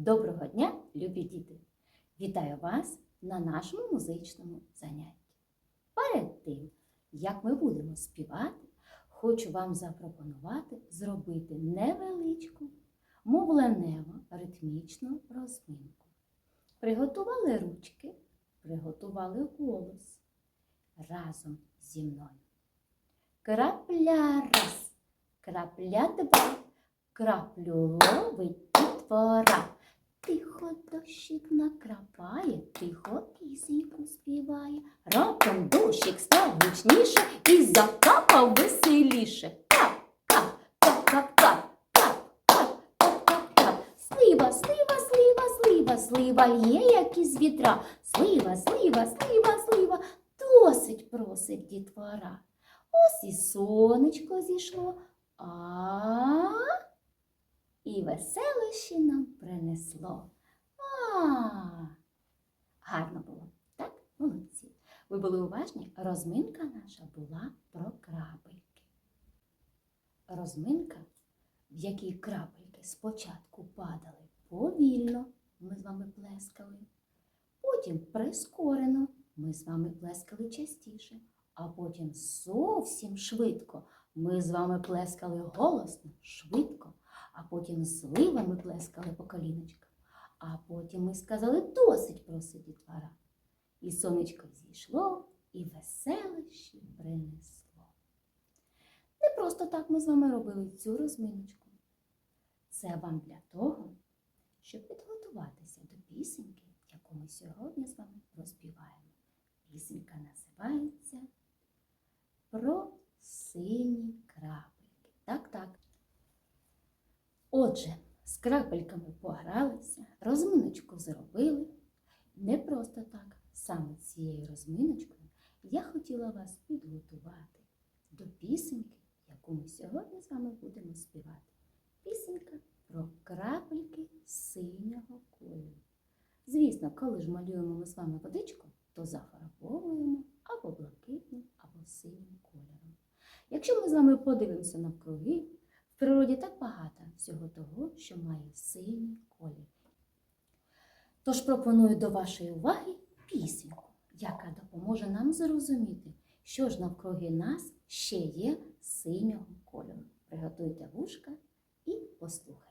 Доброго дня, любі діти! Вітаю вас на нашому музичному занятті. Перед тим, як ми будемо співати, хочу вам запропонувати зробити невеличку, мовленеву ритмічну розминку. Приготували ручки, приготували голос разом зі мною. Крапля раз, крапля два, краплю ловить дітвора. Тихо дощик накрапає, тихо пісеньку співає. Раптом дощик став гучніше і закапав веселіше. Слива, слива, слива, слива, слива лє, як із вітра. Слива, слива, слива, слива, досить просить дітвора. Ось і сонечко зійшло, а і веселище нам принесло. А, гарно було, так? Молодці. Ви були уважні? Розминка наша була про крапельки. Розминка, в якій крапельки спочатку падали повільно, ми з вами плескали, потім прискорено, ми з вами плескали частіше, а потім зовсім швидко ми з вами плескали голосно, швидко а потім зливами плескали по коліночкам, а потім ми сказали досить просить дітвора. І сонечко зійшло, і веселище принесло. Не просто так ми з вами робили цю розминочку. Це вам для того, щоб підготуватися до пісеньки, яку ми сьогодні з вами розпіваємо. Пісенька називається Про сині крапельки. Так, так. Отже, з крапельками погралися, розминочку зробили. Не просто так, саме цією розминочкою я хотіла вас підготувати до пісеньки, яку ми сьогодні з вами будемо співати. Пісенька про крапельки синього кольору. Звісно, коли ж малюємо ми з вами водичку, то зафарбовуємо або блакитним, або синім кольором. Якщо ми з вами подивимося навкруги, в природі так багато всього того, що має синій колір. Тож пропоную до вашої уваги пісеньку, яка допоможе нам зрозуміти, що ж навкруги нас ще є синього кольору. Приготуйте вушка і послухайте.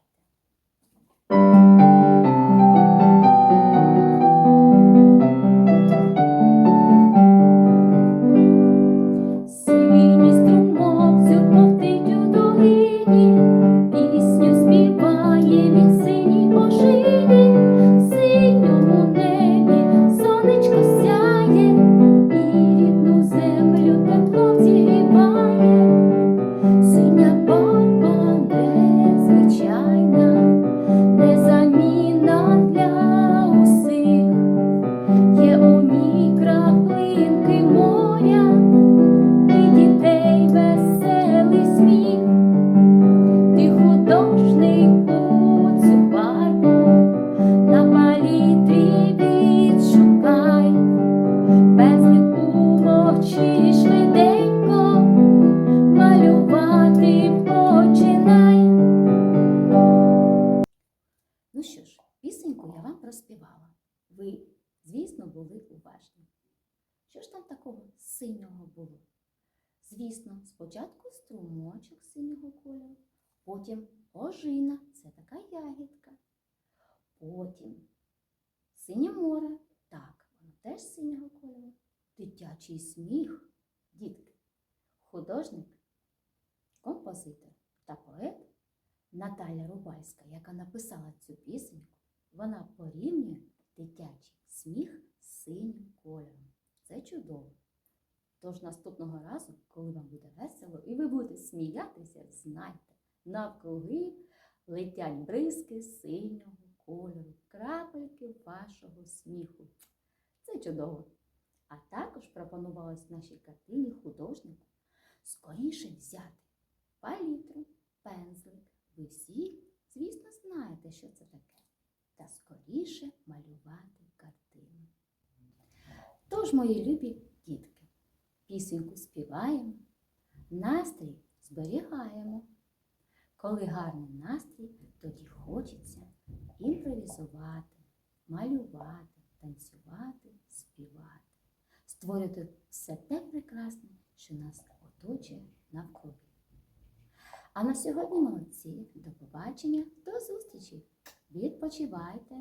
Що ж там такого синього було? Звісно, спочатку струмочок синього кольору, потім ожина, це така ягідка. Потім синє море, так, воно теж синього кольору. Дитячий сміх, дітки, художник, композитор та поет Наталя Рубальська, яка написала цю пісеньку, вона порівнює дитячий сміх з синім кольором. Це чудово. Тож наступного разу, коли вам буде весело і ви будете сміятися, знайте, навкруги летять бризки синього кольору, крапельки вашого сміху. Це чудово. А також пропонувалось нашій картині художнику скоріше взяти палітру, пензлик. Ви всі, звісно, знаєте, що це таке. Та скоріше малювати. Тож, мої любі дітки, пісеньку співаємо, настрій зберігаємо. Коли гарний настрій, тоді хочеться імпровізувати, малювати, танцювати, співати, створити все те прекрасне, що нас оточує навкруги. А на сьогодні молодці. До побачення, до зустрічі! Відпочивайте,